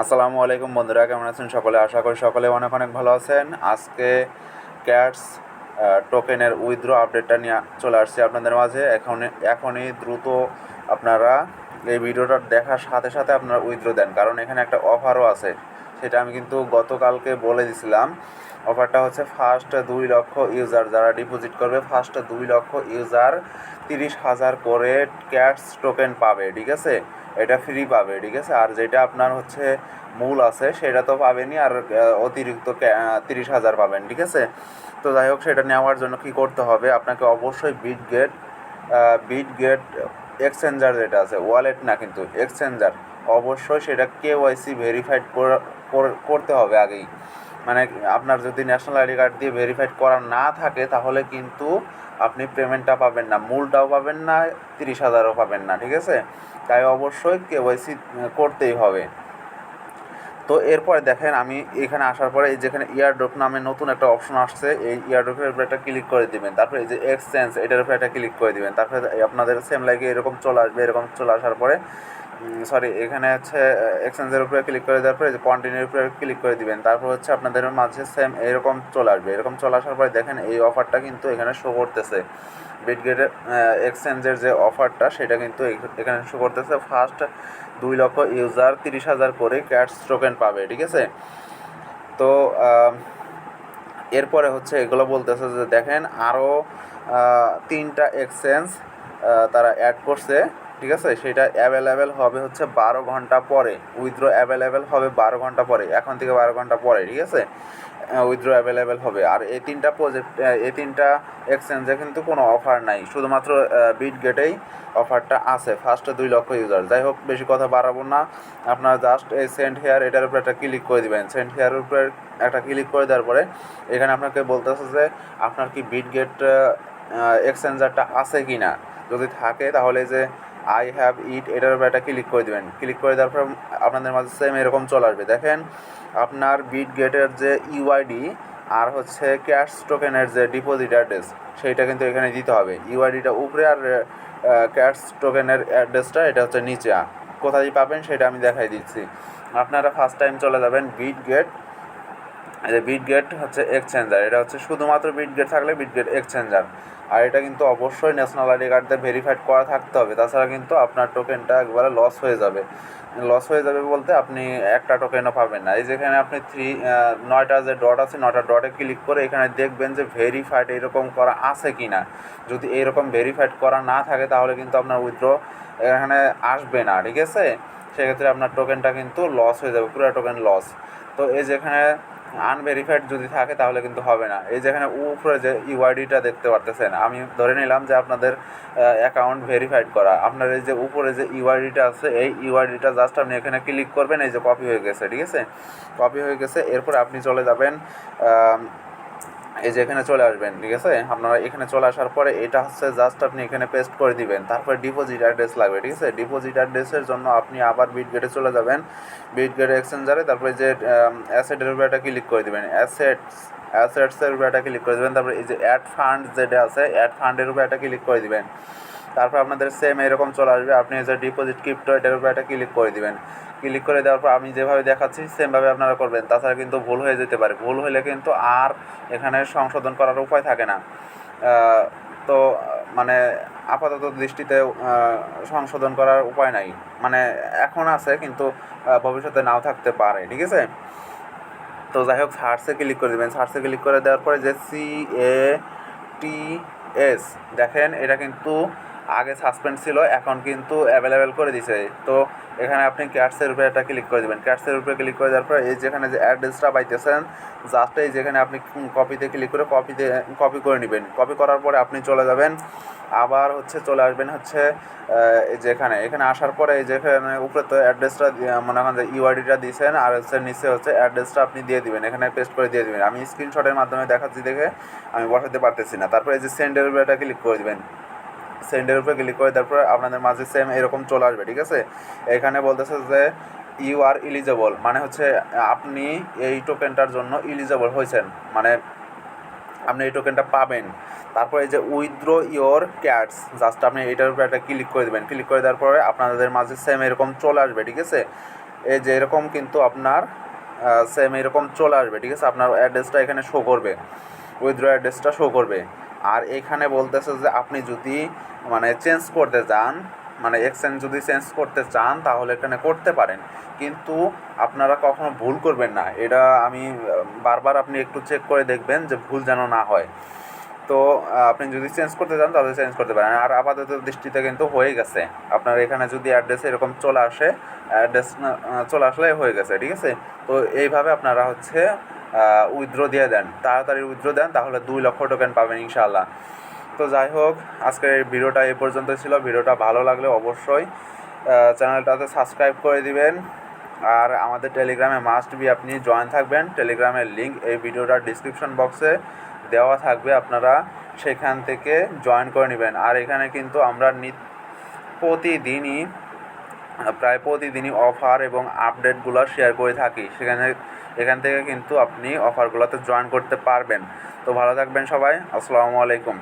আসসালামু আলাইকুম বন্ধুরা, কেমন আছেন সকলে? আশা করি সকলে অনেক অনেক ভালো আছেন। আজকে ক্যাটস টোকেনের উইথড্রো আপডেটটা নিয়ে চলে আসছি আপনাদের মাঝে। এখন এখনই দ্রুত আপনারা এই ভিডিওটা দেখার সাথে সাথে আপনারা উইথড্র দেন। কারণ এখানে একটা অফারও আছে। সেটা আমি কিন্তু গতকালকে বলে দিছিলাম। অফারটা হচ্ছে ফার্স্ট দুই লক্ষ ইউজার, যারা ডিপোজিট করবে ফার্স্ট দুই লক্ষ ইউজার তিরিশ হাজার করে ক্যাশ টোকেন পাবে, ঠিক আছে? এটা ফ্রি পাবে, ঠিক আছে? আর যেটা আপনার হচ্ছে মূল আছে, সেটা তো পাবেনই, আর অতিরিক্ত তিরিশ হাজার পাবেন, ঠিক আছে? তো যাই হোক, সেটা নেওয়ার জন্য কি করতে হবে? আপনাকে অবশ্যই Bitget Bitget exchanger যেটা আছে ওয়ালেট না কিন্তু এক্সচেঞ্জার অবশ্যই সেটা কেওয়াইসি ভেরিফাইড করতে হবে আগেই। মানে আপনার যদি ন্যাশনাল আইডি কার্ড দিয়ে ভেরিফাইড করা না থাকে, তাহলে কিন্তু আপনি পেমেন্টটা পাবেন না। মূলটাও পাবেন না, তিরিশ হাজারও পাবেন না, ঠিক আছে? তাই অবশ্যই কেওয়াইসি করতেই হবে। তো এরপরে দেখেন, আমি এখানে আসার পরে এই যেখানে ইয়ারড্রপ নামে নতুন একটা অপশন আসছে, এই ইয়ারড্রপের উপরে একটা ক্লিক করে দিবেন। তারপরে এই যে এক্সচেঞ্জ এটার উপরে একটা ক্লিক করে দিবেন। তারপরে আপনাদের সেম লাইকে এরকম চলে আসবে, এরকম চলে আসার পরে সরি এখানে হচ্ছে এক্সচেঞ্জের উপরে ক্লিক করে দেওয়ার পরে যে কন্টিনিউর উপরে ক্লিক করে দিবেন। তারপর হচ্ছে আপনাদের মাঝে সেম এরকম চলে আসবে। এরকম চলে আসার পরে দেখেন এই অফারটা কিন্তু এখানে শো করতেছে। বিটগেটের এক্সচেঞ্জের যে অফারটা সেটা কিন্তু এখানে শো করতেছে। ফার্স্ট দুই লক্ষ ইউজার তিরিশ হাজার করে ক্যাটস টোকেন পাবে, ঠিক আছে? তো এরপরে হচ্ছে এগুলো বলতেছে যে দেখেন আরও তিনটা এক্সচেঞ্জ তারা অ্যাড করছে। ঠিক আছে? সেটা অ্যাভেলেবেল হবে হচ্ছে বারো ঘণ্টা পরে। উইথড্র অ্যাভেলেবেল হবে বারো ঘণ্টা পরে। এখন থেকে বারো ঘণ্টা পরে, ঠিক আছে? উইথড্র অ্যাভেলেবেল হবে। আর এই তিনটা প্রজেক্ট এই তিনটা এক্সচেঞ্জে কিন্তু কোনো অফার নাই। শুধুমাত্র বিট গেটেই অফারটা আছে। ফার্স্টে দুই লক্ষ ইউজার যাই হোক, বেশি কথা বাড়াবো না। আপনারা জাস্ট এই সেন্ট হেয়ার এটার উপরে একটা ক্লিক করে দিবেন। সেন্ট হেয়ারের উপরে একটা ক্লিক করে দেওয়ার পরে, এখানে আপনাকে বলতেছে যে, আপনার কি বিট গেট এক্সচেঞ্জারটা আছে কি না যদি থাকে তাহলে যে আই হ্যাভ ইট এটার উপরে একটা ক্লিক করে দেবেন। ক্লিক করে দেওয়ার পর আপনাদের মাঝে সেম এরকম চলে আসবে। দেখেন, আপনার বিট গেটের যে ইউআইডি আর হচ্ছে ক্যাশ টোকেনের যে ডিপোজিট অ্যাড্রেস সেইটা কিন্তু এখানে দিতে হবে। ইউআইডিটা উপরে আর ক্যাশ টোকেনের অ্যাড্রেসটা এটা হচ্ছে নিচে। কোথায় পাবেন সেটা আমি দেখাই দিচ্ছি। আপনারা ফার্স্ট টাইম চলে যাবেন বিট গেট যে বিটগেট হচ্ছে এক্সচেঞ্জার এটা হচ্ছে শুধুমাত্র বিট গেট থাকলে বিট গেট এক্সচেঞ্জার আর এটা কিন্তু অবশ্যই ন্যাশনাল আইডি কার্ড ভেরিফাইড করা থাকতে হবে। তাছাড়া কিন্তু আপনার টোকেনটা একবারে লস হয়ে যাবে। লস হয়ে যাবে বলতে আপনি একটা টোকেনও পাবেন না। এই যেখানে আপনি থ্রি নয়টা যে ডট আছে, নয়টা ডটে ক্লিক করে এখানে দেখবেন যে ভেরিফাইড এরকম করা আছে কি না যদি এরকম ভেরিফাইড করা না থাকে, তাহলে কিন্তু আপনার উইথড্র এখানে আসবে না, ঠিক আছে? সেক্ষেত্রে আপনার টোকেনটা কিন্তু লস হয়ে যাবে, পুরো টোকেন লস তো এই যেখানে আনভেরিফাইড যদি থাকে তাহলে কিন্তু হবে না। এই যেখানে উপরে যে ইউআইডিটা দেখতে পারতেছেন, আমি ধরে নিলাম যে আপনাদের অ্যাকাউন্ট ভেরিফাইড করা। আপনার এই যে উপরে যে ইউআইডিটা আছে, এই ইউআইডিটা জাস্ট আপনি এখানে ক্লিক করবেন, এই যে কপি হয়ে গেছে, ঠিক আছে? কপি হয়ে গেছে, এরপর আপনি চলে যাবেন এই যে এখানে চলে আসবেন, ঠিক আছে? আপনারা এখানে চলে আসার পরে এটা হচ্ছে জাস্ট আপনি এখানে পেস্ট করে দিবেন। তারপরে ডিপোজিট অ্যাড্রেস লাগবে, ঠিক আছে? ডিপোজিট অ্যাড্রেসের জন্য আপনি আবার বিট গেটে চলে যাবেন। বিট গেট এক্সচেঞ্জারে তারপরে যে অ্যাসেটের উপরে একটা ক্লিক করে দিবেন। অ্যাসেটস অ্যাসেটসের উপরে একটা ক্লিক করে দেবেন। তারপরে এই যে অ্যাড ফান্ড যেটা আছে অ্যাড ফান্ডের উপরে একটা ক্লিক করে দিবেন। তারপর আপনাদের সেম এরকম চলে আসবে। আপনি যে ডিপোজিট ক্রিপ্টো এটার উপরে একটা ক্লিক করে দিবেন। ক্লিক করে দেওয়ার পর আমি যেভাবে দেখাচ্ছি সেমভাবে আপনারা করবেন। তাছাড়া কিন্তু ভুল হয়ে যেতে পারে। ভুল হলে কিন্তু আর এখানে সংশোধন করার উপায় থাকে না। তো মানে আপাতত দৃষ্টিতে সংশোধন করার উপায় নাই। মানে এখন আছে কিন্তু ভবিষ্যতে নাও থাকতে পারে, ঠিক আছে? তো যাই হোক সার্চে ক্লিক করে দেবেন। সার্চে ক্লিক করে দেওয়ার পরে যে সি এ টি এস দেখেন এটা কিন্তু আগে সাসপেন্ড ছিল, এখন কিন্তু অ্যাভেলেবেল করে দিছে। তো এখানে আপনি ক্যাটসের উপরে একটা ক্লিক করে দেবেন। ক্যাটসের উপরে ক্লিক করে দেওয়ার পর এই যেখানে যে অ্যাড্রেসটা পাইতেছেন জাস্ট এই যেখানে আপনি কপিতে ক্লিক করে কপিতে কপি করে নেবেন। কপি করার পরে আপনি চলে যাবেন। আবার হচ্ছে চলে আসবেন হচ্ছে যেখানে। এখানে আসার পরে এই যেখানে উপরে তো অ্যাড্রেসটা মনে করেন যে ইউআইডিটা দিয়েছেন আর হচ্ছে নিচে হচ্ছে অ্যাড্রেসটা আপনি দিয়ে দিবেন। এখানে পেস্ট করে দিয়ে দিবেন। আমি স্ক্রিনশটের মাধ্যমে দেখাচ্ছি দেখে, আমি বসাতে পারতেছি না। তারপরে এই যে সেন্ডের উপরে একটা ক্লিক করে দিবেন। সেন্ডের উপরে ক্লিক করে তারপরে আপনাদের মাঝে সেম এরকম চলে আসবে, ঠিক আছে? এখানে বলতেছে যে ইউ আর ইলিজেবল মানে হচ্ছে আপনি এই টোকেনটার জন্য ইলিজেবল হয়েছেন মানে আপনি এই টোকেনটা পাবেন। তারপরে এই যে উইথড্র ইয়োর ক্যাটস জাস্ট আপনি এটার উপরে একটা ক্লিক করে দেবেন। ক্লিক করে দেওয়ার পরে আপনাদের মাঝে সেম এরকম চলে আসবে, ঠিক আছে? এই যে এরকম কিন্তু আপনার সেম এরকম চলে আসবে, ঠিক আছে? আপনার অ্যাড্রেসটা এখানে শো করবে। উইথড্র অ্যাড্রেসটা শো করবে। আর এখানে বলতেছে যে আপনি যদি মানে চেঞ্জ করতে চান মানে এক্সচেঞ্জ যদি চেঞ্জ করতে চান, তাহলে এখানে করতে পারেন। কিন্তু আপনারা কখনো ভুল করবেন না। এটা আমি বারবার আপনি একটু চেক করে দেখবেন যে ভুল যেন না হয়। তো আপনি যদি চেঞ্জ করতে চান তাহলে চেঞ্জ করতে পারেন। আর আপাতত দৃষ্টিতে কিন্তু হয়ে গেছে। আপনার এখানে যদি অ্যাড্রেস এরকম চলে আসে অ্যাড্রেস চলে আসলে হয়ে গেছে, ঠিক আছে? তো এইভাবে আপনারা হচ্ছে উইথড্র দিয়ে দেন, তাড়াতাড়ি উইথড্র দেন, তাহলে দুই লক্ষ টোকেন পাবেন ইনশাআল্লাহ। তো যাই হোক, আজকের ভিডিওটা এই পর্যন্ত ছিল। ভিডিওটা ভালো লাগলে অবশ্যই চ্যানেলটাতে সাবস্ক্রাইব করে দিবেন। আর আমাদের টেলিগ্রামে মাস্ট বি আপনি জয়েন থাকবেন। টেলিগ্রামের লিঙ্ক এই ভিডিওটার ডিসক্রিপশন বক্সে দেওয়া থাকবে, আপনারা সেখান থেকে জয়েন করে নেবেন। আর এখানে কিন্তু আমরা প্রতিদিনই প্রায় প্রতিদিনই অফার এবং আপডেটগুলো শেয়ার করে থাকি। সেখানে, এখান থেকে কিন্তু আপনি অফারগুলোতে জয়েন করতে পারবেন। তো ভালো থাকবেন সবাই। আসসালামু আলাইকুম।